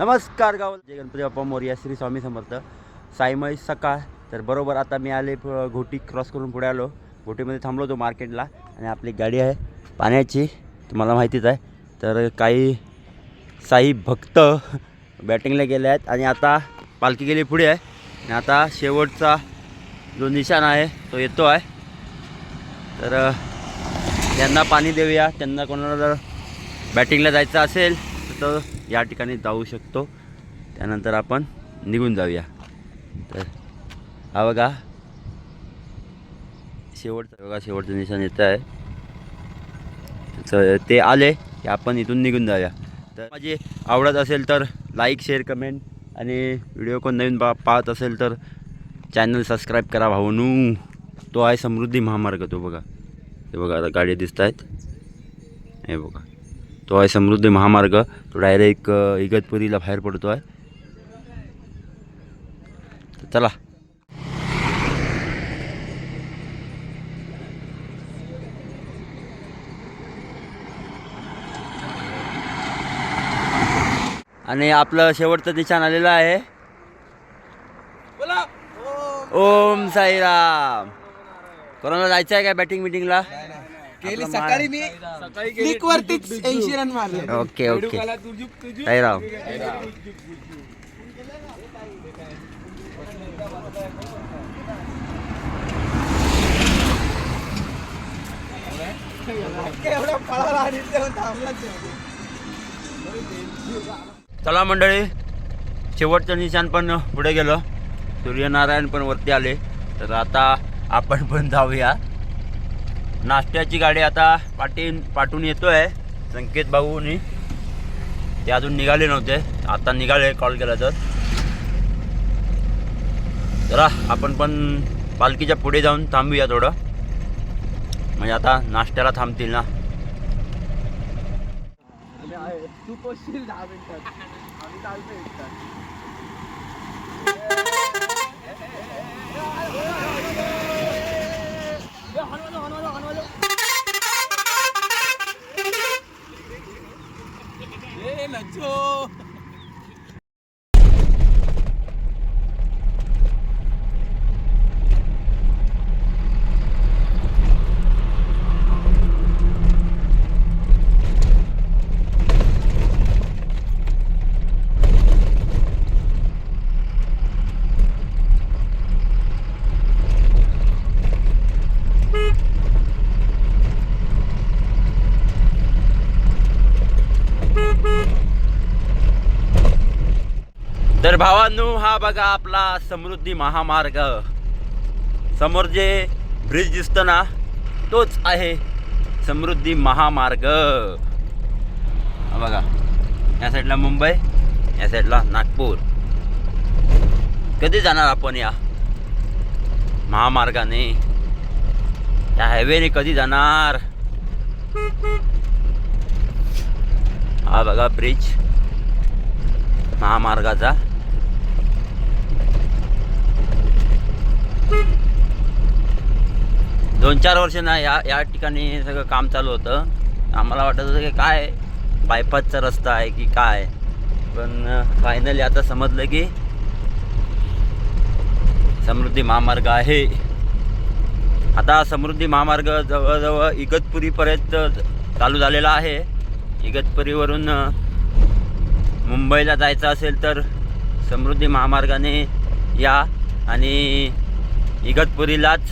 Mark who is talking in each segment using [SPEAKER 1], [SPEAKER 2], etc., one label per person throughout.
[SPEAKER 1] नमस्कार गाव जय गणपती बाप्पा मोर्या श्री स्वामी समर्थ. सायमय सकाळ. तर बरोबर आता मी आले घोटी क्रॉस करून पुढे आलो. घोटीमध्ये थांबलो होतो मार्केटला आणि आपली गाडी आहे पाण्याची. तुम्हाला माहितीच आहे. तर काही साई भक्त बॅटिंगला गेले आहेत आणि आता पालखी गेली पुढे आहे. आणि आता शेवटचा जो निशाण आहे तो येतो आहे. तर त्यांना पाणी देऊया. त्यांना कोणाला जर बॅटिंगला जायचं असेल तर या ठिकाणी जाऊ शकतो. त्यानंतर आपण निघून जाऊया. तर हा बघा. शेवटचा बघा शेवटचं निशाण येतं आहे. तर ते आले की आपण इथून निघून जाऊया. तर माझी आवडत असेल तर लाईक शेअर कमेंट आणि व्हिडिओ कोण नवीन बा पाहत असेल तर चॅनल सबस्क्राईब करा भाऊनू. तो आहे समृद्धी महामार्ग तो बघा. हे बघा आता गाड्या दिसत आहेत हे बघा. तो आहे समृद्धी महामार्ग. तो डायरेक्ट इगतपुरीला बाहेर पडतो आहे चला. आणि आपलं शेवटचं निशाण आलेलं आहे. ओम साईराम. कोणाला जायचं आहे का बॅटिंग मिटिंगला
[SPEAKER 2] केली. सकाळी मी क्लिक वरतीच ऐंशी रन मारले.
[SPEAKER 1] Okay okay.
[SPEAKER 2] तेव्हा थांबलाच
[SPEAKER 1] चला मंडळी शेवटचं निशाण पण पुढे गेलं. सूर्यनारायण पण वरती आले. तर आता आपण पण जाऊया. नाश्त्याची गाडी आता पाटीन पाठून येतो आहे संकेत भाऊनी ते अजून निघाले नव्हते आता निघाले कॉल केला तर जरा आपण पण पालखीच्या पुढे जाऊन थांबूया थोडं म्हणजे आता नाश्त्याला थांबतील ना
[SPEAKER 2] तू पोचशील दहा मिनिटात आम्ही चालतो एक तास. ए, लज्जो.
[SPEAKER 1] तर भावांनो हा बघा आपला समृद्धी महामार्ग. समोर जे ब्रिज दिसतं ना तोच आहे समृद्धी महामार्ग. हा बघा या साईडला मुंबई या साईडला नागपूर. कधी जाणार आपण या महामार्गाने? या हायवेने कधी जाणार? हा बघा ब्रिज महामार्गाचा. दोन चार वर्ष ना या या ठिकाणी सगळं काम चालू होतं. आम्हाला वाटत होतं की काय बायपासचा रस्ता आहे की काय? पण फायनली आता समजलं की समृद्धी महामार्ग आहे. आता समृद्धी महामार्ग जवळजवळ इगतपुरीपर्यंत चालू झालेला आहे. इगतपुरीवरून मुंबईला जायचं असेल तर समृद्धी महामार्गाने या आणि इगतपुरीलाच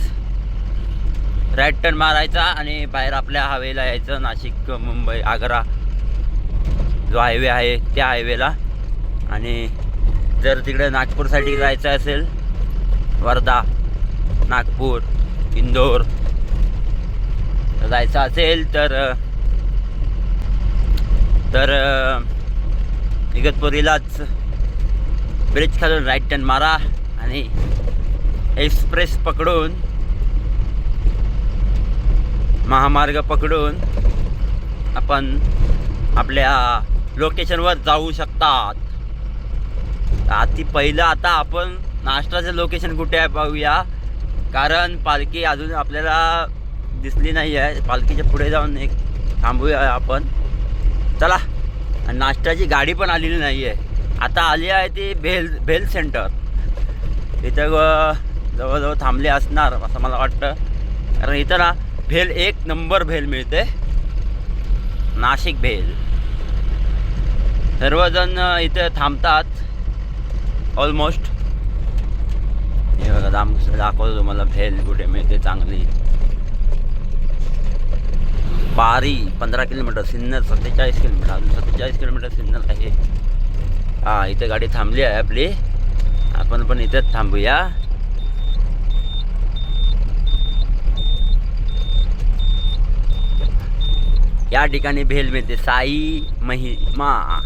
[SPEAKER 1] राईट टर्न मारायचा आणि बाहेर आपल्या हवेला यायचं. नाशिक मुंबई आग्रा. जो हायवे आहे त्या हायवेला आणि जर तिकडे नागपूरसाठी जायचं असेल वर्धा नागपूर इंदोर जायचं असेल तर तर इगतपुरीलाच ब्रिज खालून राईट टर्न मारा आणि एक्सप्रेस पकडून महामार्ग पकडून आपण आपल्या लोकेशनवर जाऊ शकतात. आधी पहिलं आता आपण नाश्ताचं लोकेशन कुठे आहे पाहूया कारण पालखी अजून आपल्याला दिसली नाही आहे. पालखीच्या पुढे जाऊन एक थांबूया आपण. चला आणि नाश्त्याची गाडी पण आलेली नाही आहे आता आली आहे ती भेल भेल सेंटर. इथं जवळजवळ थांबले असणार असं मला वाटतं. कारण इथं ना भेल एक नंबर भेल मिळते. नाशिक भेल. सर्वजण इथे थांबतात. ऑलमोस्ट हे बघा दाम दाखवतो तुम्हाला भेल कुठे मिळते चांगली. बारी पंधरा किलोमीटर सिन्नर सत्तेचाळीस किलोमीटर अजून सत्तेचाळीस किलोमीटर सिन्नर आहे. हा इथे गाडी थांबली आहे आपली. आपण पण इथेच थांबूया. या ठिकाणी भेल मिळते. साई महिमा.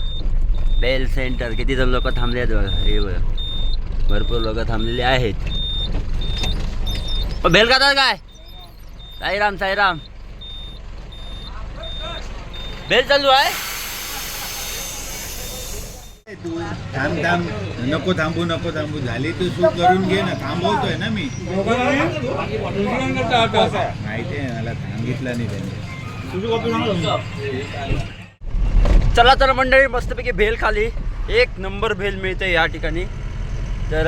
[SPEAKER 1] बेल सेंटर किती जण लोक थांबले आहेत हे भरपूर लोक थांबलेले आहेत. भेल खातात काय? साईराम साईराम. भेल चालू आहे?
[SPEAKER 3] तू थांब थांब. नको थांबू नको थांबू. झाली तू शूट करून घे ना. थांबवतोय ना मी. माहिती आहे मला सांगितलं नाही त्यांनी.
[SPEAKER 1] चला तर मंडळी मस्तपैकी भेल खाली. एक नंबर भेल मिळते या ठिकाणी. तर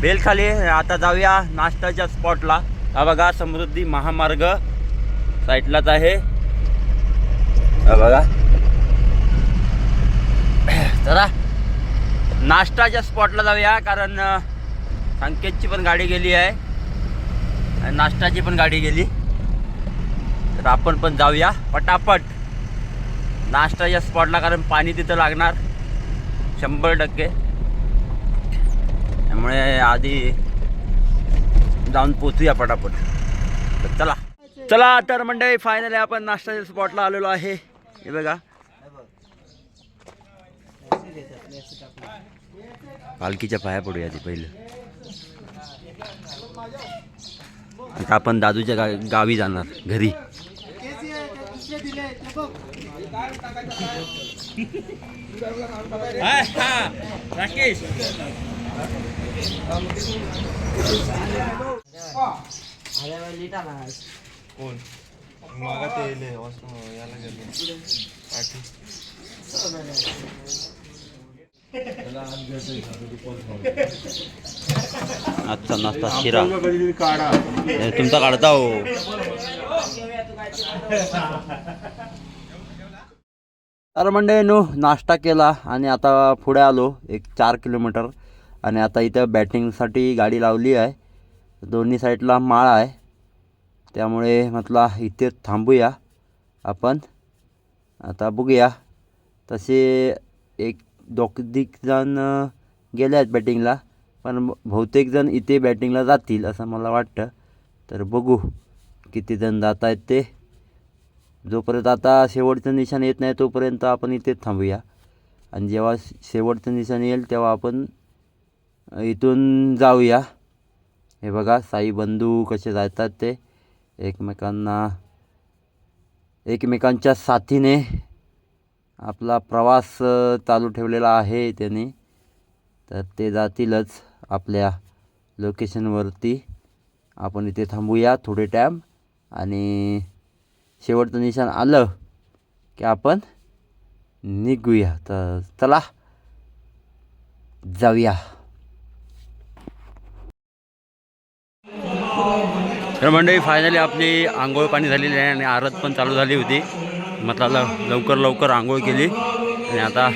[SPEAKER 1] भेल खाली. आता जाऊया नाश्त्याच्या स्पॉटला हा बघा समृद्धी महामार्ग. साईडलाच आहे. हा बघा. चला नाश्ताच्या स्पॉटला जाऊया कारण संकेतची पण गाडी गेली आहे. आणि नाश्ताची पण गाडी गेली. तर आपण पण जाऊया. पटापट. नाश्ताच्या स्पॉटला कारण पाणी तिथं लागणार. शंभर टक्के. त्यामुळे आधी जाऊन पोचूया पटापट. तर चला. चला तर मंडळी फायनली आपण नाश्ताच्या स्पॉटला आलेलो आहे. हे बघा. पालखीच्या पाया पडूया आधी पहिलं. आता आपण दादूच्या गा गावी जाणार घरी. आजचा नाश्ता शिरा. तुमचा काढता हो. तर म्हणजे नो नाश्ता केला आणि आता पुढे आलो एक चार किलोमीटर. आणि आता इथं बॅटिंगसाठी गाडी लावली आहे. दोन्ही साईडला माळ आहे. त्यामुळे म्हटला इथे थांबूया आपण. आता बघूया. तसे एक दोघीक जण गेले आहेत बॅटिंगला पण बहुतेक जण इथे बॅटिंगला जातील असं मला वाटतं. तर बघू किती जण जात आहेत ते. जोपर्यंत आता शेवटचं निशाण येत नाही तोपर्यंत आपण इथेच थांबूया. आणि जेव्हा शेवटचं निशाण येईल तेव्हा आपण इथून जाऊया. हे बघा साई बंधू कसे जातात ते. एकमेकांना एकमेकांच्या साथीने आपला प्रवास चालू ठेवलेला आहे त्यांनी. तर ते जातीलच आपल्या लोकेशनवरती. आपण इथे थांबूया थोडे टाईम आणि शेवटचं निशाण आलं की आपण निघूया. तर चला जाऊया. तर मंडळी फायनली आपली आंघोळ पाणी झालेली आहे आणि आरत पण चालू झाली होती. मतलब लवकर लवकर आंघोळ केली आणि आता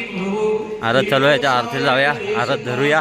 [SPEAKER 1] आरत चालू आहे. त्या आरतीला जाऊया आरत धरूया.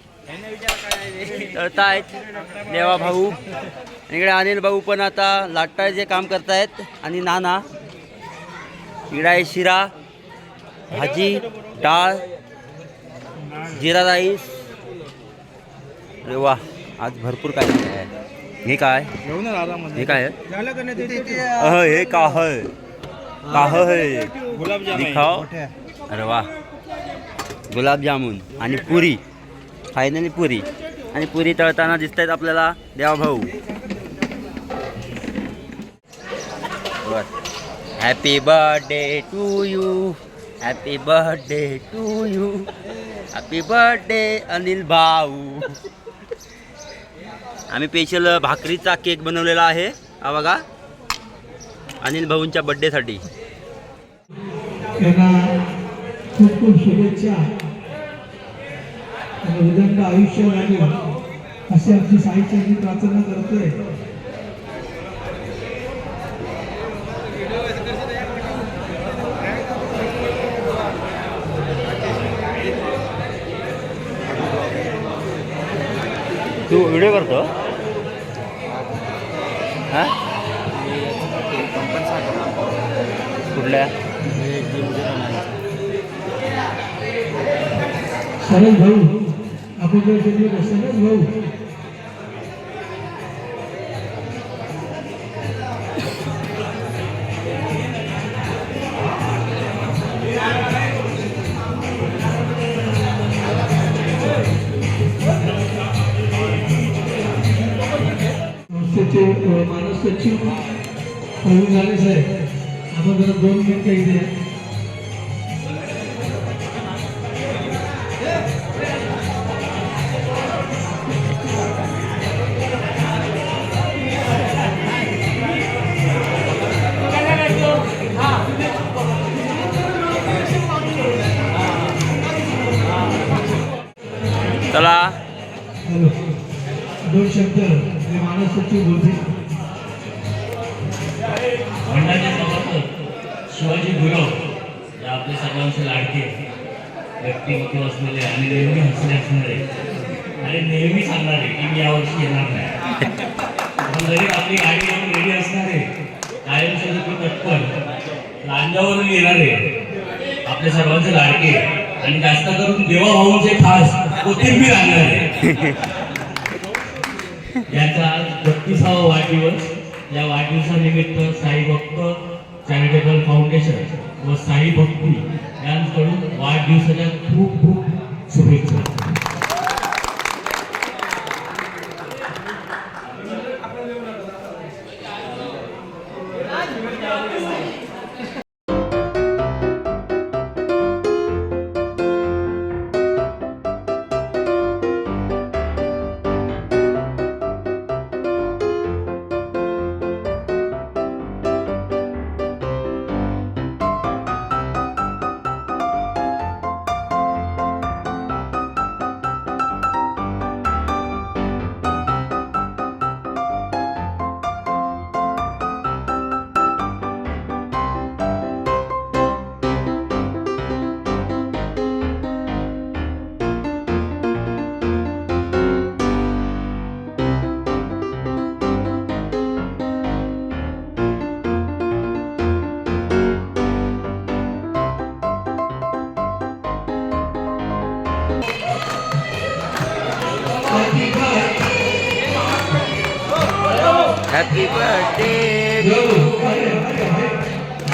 [SPEAKER 1] तळतायत देवा भाऊ. इकडे अनिल भाऊ पण आता लाटायचे काम करतायत. आणि नाना. इकडे आहे शिरा भाजी डाळ जिरा राईस. अरे वा आज भरपूर काय आहे. हे काय? हे काय हे का है का है दिखाओ अरे वा. गुलाबजामुन आणि पुरी. फायनली पुरी. आणि पुरी तळताना दिसत आहेत आपल्याला देवा भाऊ. Happy birthday to you happy birthday to you happy birthday Anil भाऊ. आम्ही स्पेशल भाकरीचा केक बनवलेला आहे. हा बघा. अनिल भाऊंच्या बड्डेसाठी
[SPEAKER 4] खूप खूप शुभेच्छा. उदंड आयुष्य लागेल अशी आमची साहित्याची प्रार्थना करतोय.
[SPEAKER 1] तू व्हिडिओ करतो? हा? कुठल्या?
[SPEAKER 4] सरळ भाऊ अगोदर तुम्ही सरळ भाऊ. मानस सचिव प्रवीण झाले साहेब. आपण जरा दोन मिनिटं इथे जे मानस भंडारी बोलतील
[SPEAKER 5] शिवाजी गुरव या आपले सर्वांचे लाडके व्यक्तिमत्व असलेले आणि नेहमी हसले असणारे. आणि नेहमी सांगणारे की मी यावर्षी येणार नाही. पण जरी आपली गाडी येऊन रेडी असणारे कायमस्वरूपी तत्पर लांजावरून येणारे आपले सर्वांचे लाडके. आणि जास्त करून देवा भाऊंचे खास कोथिंबीर आणणारे. याचा आज बत्तीसावा वाढदिवस. या वाढदिवसानिमित्त साई भक्त चॅरिटेबल फाउंडेशन व साई भक्ती यांकडून वाढदिवसाच्या खूप खूप शुभेच्छा.
[SPEAKER 1] हॅपी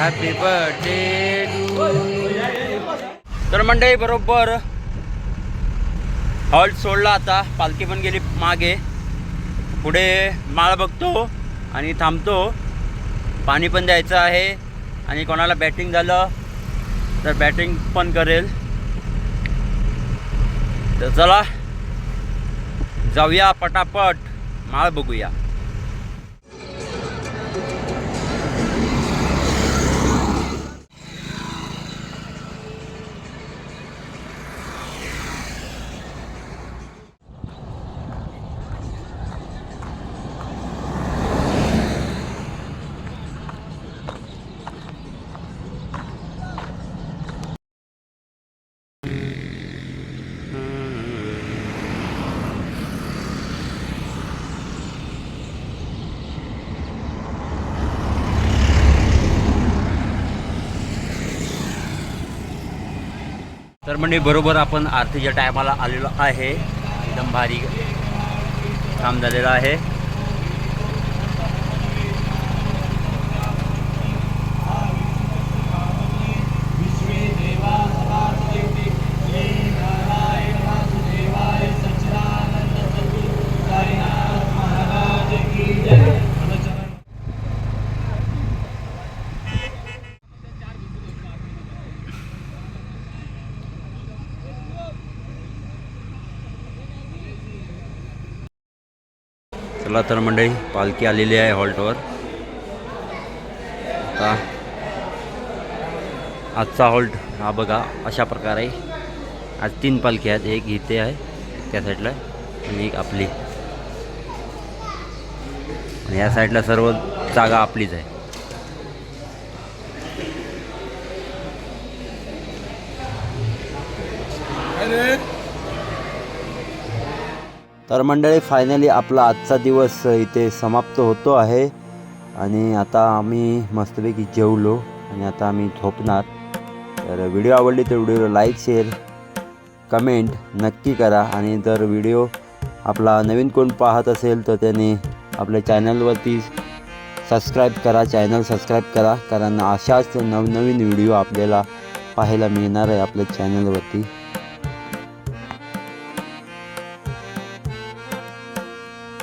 [SPEAKER 1] हॅपी बर्थडे तर मंडळी बरोबर. हॉल सोडला आता. पालखी पण गेली मागे. पुढे माळ बघतो आणि थांबतो. पाणी पण द्यायचं आहे. आणि कोणाला बॅटिंग झालं तर बॅटिंग पण करेल. तर चला जाऊया पटापट. माळ बघूया. तर म्हणजे बरोबर आपण आरतीच्या टायमाला आलेलो आहे. एकदम भारी काम झालेलं आहे. चला तर मंडळी पालखी आलेली आहे हॉल्टवर आता आजचा हॉल्ट हा बघा अशा प्रकारे. आज तीन पालखी आहेत एक इथे आहे त्या साईडला आणि एक आपली. आणि या साईडला सर्व जागा आपलीच आहे. तर मंडळी फायनली आपला आजचा दिवस इथे समाप्त होतो आहे. आणि आता आम्ही मस्तपैकी जेवलो आणि आता आम्ही झोपणार. तर व्हिडिओ आवडली तर व्हिडिओला लाईक शेअर कमेंट नक्की करा. आणि जर व्हिडिओ आपला नवीन कोण पाहत असेल तर त्याने आपल्या चॅनलवरती सबस्क्राईब करा चॅनल सबस्क्राईब करा. कारण अशाच नवनवीन व्हिडिओ आपल्याला पाहायला मिळणार आहे आपल्या चॅनलवरती